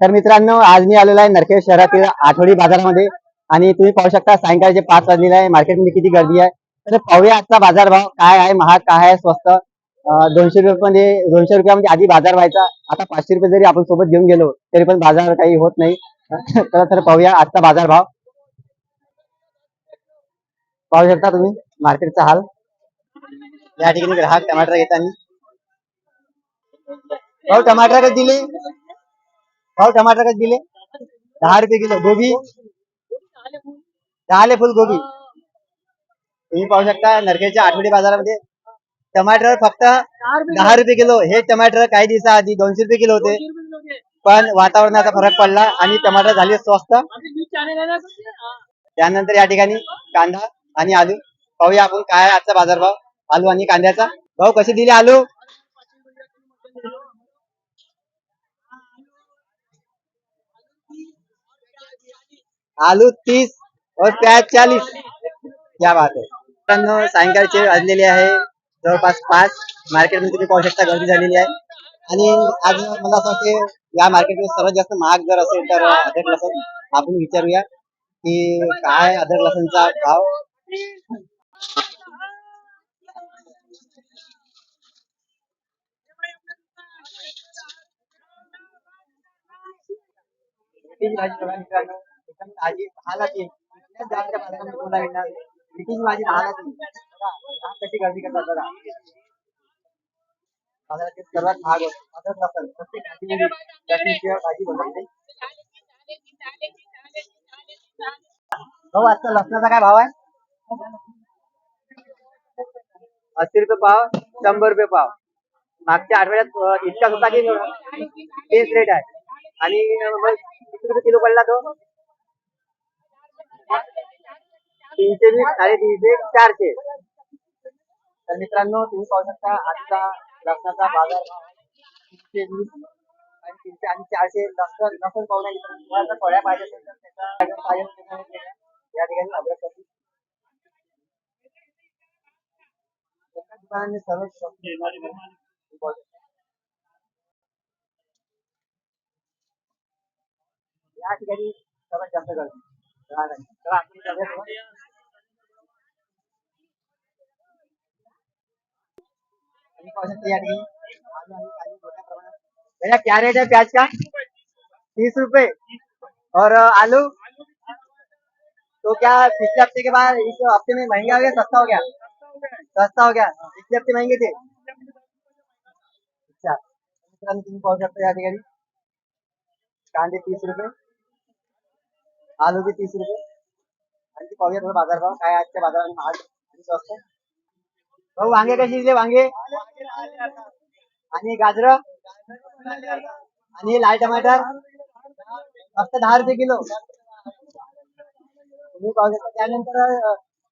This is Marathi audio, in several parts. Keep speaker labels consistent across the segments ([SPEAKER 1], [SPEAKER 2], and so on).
[SPEAKER 1] तर मित्रांनो आज मी आलेलो आहे नरखेड शहरातील आठवडी बाजारामध्ये. आणि तुम्ही पाहू शकता सायंकाळचे पाच वाजलेले आहे. मार्केटमध्ये किती गर्दी आहे. तर पाहूया आजचा बाजारभाव काय आहे महाग काय आहे स्वस्त. दोनशे रुपयामध्ये म्हणजे, दोनशे रुपयामध्ये आधी बाजार व्हायचा. आता पाचशे रुपये जरी आपण सोबत घेऊन गेलो तरी पण बाजार काही होत नाही. तर तर पाहूया आजचा बाजारभाव पाहू शकता तुम्ही मार्केटचा हाल. या ठिकाणी ग्राहक टमाटर घेताना. भाऊ टमाटर कधी दिले? भाऊ टमाटर कसे दिले? दहा रुपये किलो. गोबी? दहा फुल गोबी. तुम्ही पाहू शकता नरखेडच्या आठवडी बाजारामध्ये टमाटर फक्त दहा रुपये किलो. हे टमाटर काही दिवसाआधी दोनशे रुपये किलो होते. पण वातावरणाचा फरक पडला आणि टमाटर झाले स्वस्त. त्यानंतर या ठिकाणी कांदा आणि आलू. पाहूया आपण काय आजचा बाजारभाव. आलू आणि कांद्याचा. भाऊ कसे दिले आलू? आलू तीस और प्याज चालीस. या बात आहे मित्रांनो सायंकाळचे वाजलेले आहे. जवळपास पाच. मार्केटमध्ये तुम्ही पाहू शकता गर्दी झालेली आहे. आणि आज मला असं वाटते या मार्केटमध्ये सर्वात जास्त महाग जर असेल तर अदरक लसण. आपण विचारूया की काय अदरक लसणचा भाव? भाजी मित्रांनो. ताजी इतक्या जास्त कोणाला दहाला तीन बघा, दहा कशी गर्दी करतात बाजारातील सर्वात महाग अदरक लसण प्रत्येक भाजीमध्ये चटणीशिवाय भाजी बनत नाही भाऊ आजचा लसणाचा काय भाव आहे? अस्सी रुपये पाव शंभर रुपये पाव. मागच्या आठवड्यात इतकाच होता की तेच रेट आहे. आणि मग किती रुपये किलो पडला तो? तीनशे वीस साडेतीनशे चारशे. तर मित्रांनो तुम्ही पाहू शकता आजचा लसणाचा बाजार तीनशे वीस आणि तीनशे आणि चारशे. लसण लसण पाहू नये तुम्हाला जर फळ्या पाहिजे असेल तर त्याचा पाहिजे या ठिकाणी अभ्यास करतील एका दुकानाने सर्व पाहू या ठिकाणी सर्वात जास्त गर्दी भैया क्या रेट है प्याज का तीस रुपए और आलू तो क्या पिछले हफ़्ते के बाद इस हफ़्ते में महँगा हो गया सस्ता हो गया सस्ता हो गया पिछले हफ़्ते महँगे थे अच्छा तुम्ही पाहू शकता कांदे तीस रुपये आलू बी तीस रुपये। आणखी पाहूया थोडं बाजारभाव काय आजच्या बाजारात महाग आणि स्वस्त. भाऊ वांगे कसे दिले वांगे? आणि गाजर? आणि लाल टमाटर? फक्त दहा रुपये किलो. तुम्ही पाहू शकता. त्यानंतर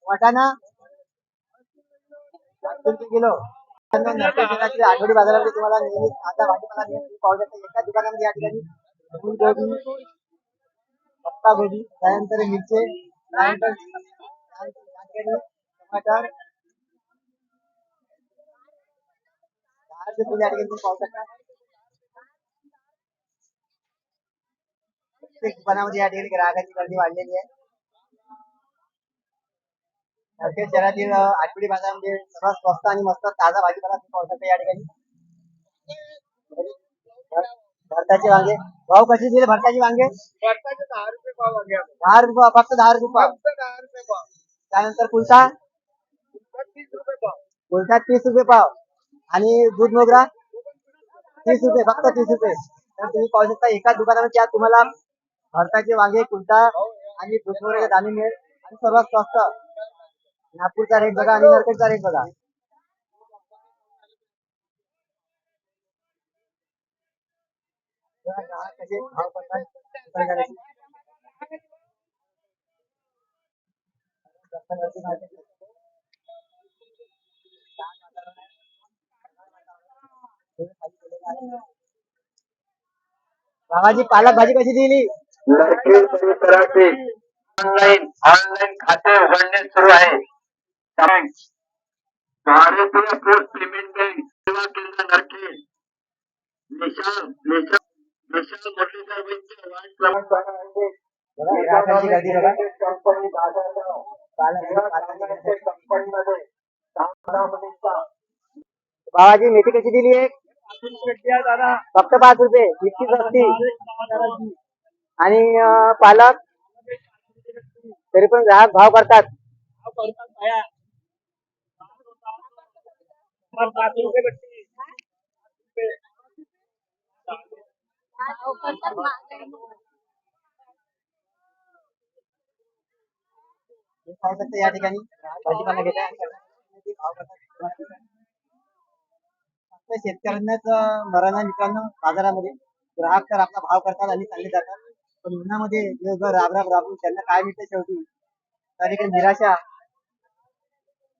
[SPEAKER 1] वाटाणा? रुपये किलो. आठवडी बाजारामध्ये तुम्हाला नेहमी आता भाजीपाला पाहू शकता एका दुकानामध्ये या ठिकाणी. पत्ता गोबी त्यानंतर मिरचे त्यानंतर टमाटर. दहा या ठिकाणी तुम्ही पाहू शकता. प्रत्येक दुकानामध्ये या ठिकाणी ग्राहकांची गर्दी वाढलेली आहे. नरखेड शहरातील आठवडी बाजारामध्ये सर्वात स्वस्त आणि मस्त ताजा भाजीपाला तुम्ही पाहू शकता या ठिकाणी. भरताचे वांगे. भाऊ कसे दिले भरताचे वांगे?
[SPEAKER 2] बटाटे दहा रुपये पाव वांगे आहे.
[SPEAKER 1] दहा रुपये पाव, फक्त दहा रुपये पाव.
[SPEAKER 2] फक्त दहा रुपये पाव.
[SPEAKER 1] त्यानंतर कुलता
[SPEAKER 2] तीस रुपये पाव.
[SPEAKER 1] कुलता तीस रुपये पाव. आणि दूध मोगरा? तीस रुपये फक्त तीस रुपये. तर तुम्ही पाहू शकता एका दुकानामध्ये आज तुम्हाला भरताचे वांगे कुलता आणि दूध मोगऱ्याचे दाणे मिळेल. आणि सर्वात स्वस्त नागपूरचा रेट बघा आणि नरखेडचा रेट बघा. बाबाजी, पालक भाजी कशी दिली?
[SPEAKER 3] नरखेड परिसरातील ऑनलाईन ऑनलाईन खाते सुरू आहे. बँक भारतीय पोस्ट पेमेंट बँक सेवा केंद्र नरखेड निशाल निशाल. कंपनी
[SPEAKER 1] बाबाजी मेथी कशी दिली आहे? फक्त पाच रुपये इतकी सस्ती आणि अं, पालक? तरी पण ग्राहक भाव करतात.
[SPEAKER 2] पाच रुपये भेटते
[SPEAKER 1] पाहू शकता या ठिकाणी? भाजीपाला घेत आहे भाव करतात फक्त शेतकऱ्यांनाच आहे मित्रांनो बाजारामध्ये ग्राहक तर आपला भाव करतात आणि चालले जातात. पण उन्हामध्ये दिवसभर राब राब राबून त्यांना काय मिळतं शेवटी? त्या ठिकाणी निराशा.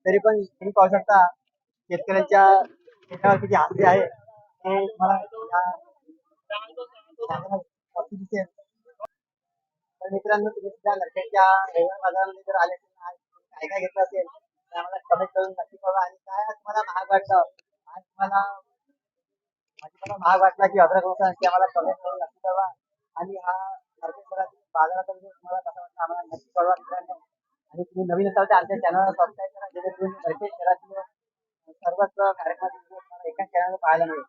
[SPEAKER 1] तरी पण तुम्ही पाहू शकता शेतकऱ्यांच्या चेहऱ्यावर किती आहे. ते मला तर मित्रांनो तुम्ही सुद्धा नरखेडच्या रविवार बाजारामध्ये जर आले असेल काय काय घेतलं असेल तर आम्हाला कमेंट करून नक्की कळवा. आणि काय तुम्हाला महाग वाटलं आणि तुम्हाला तुम्हाला महाग वाटला की अद्रक होता ते आम्हाला कमेंट करून नक्की कळवा. आणि हा नरखेडकरातील बाजाराचा व्हिडिओ तुम्हाला कसा वाटला आम्हाला नक्की कळवा मित्रांनो. आणि तुम्ही नवीन असाल तर आमच्या चॅनलला सबस्क्राईब करा जेणेकरून नरखेड शहरातील सर्वच कार्यक्रमातील व्हिडिओ तुम्हाला एकाच चॅनलवर पाहायला मिळेल.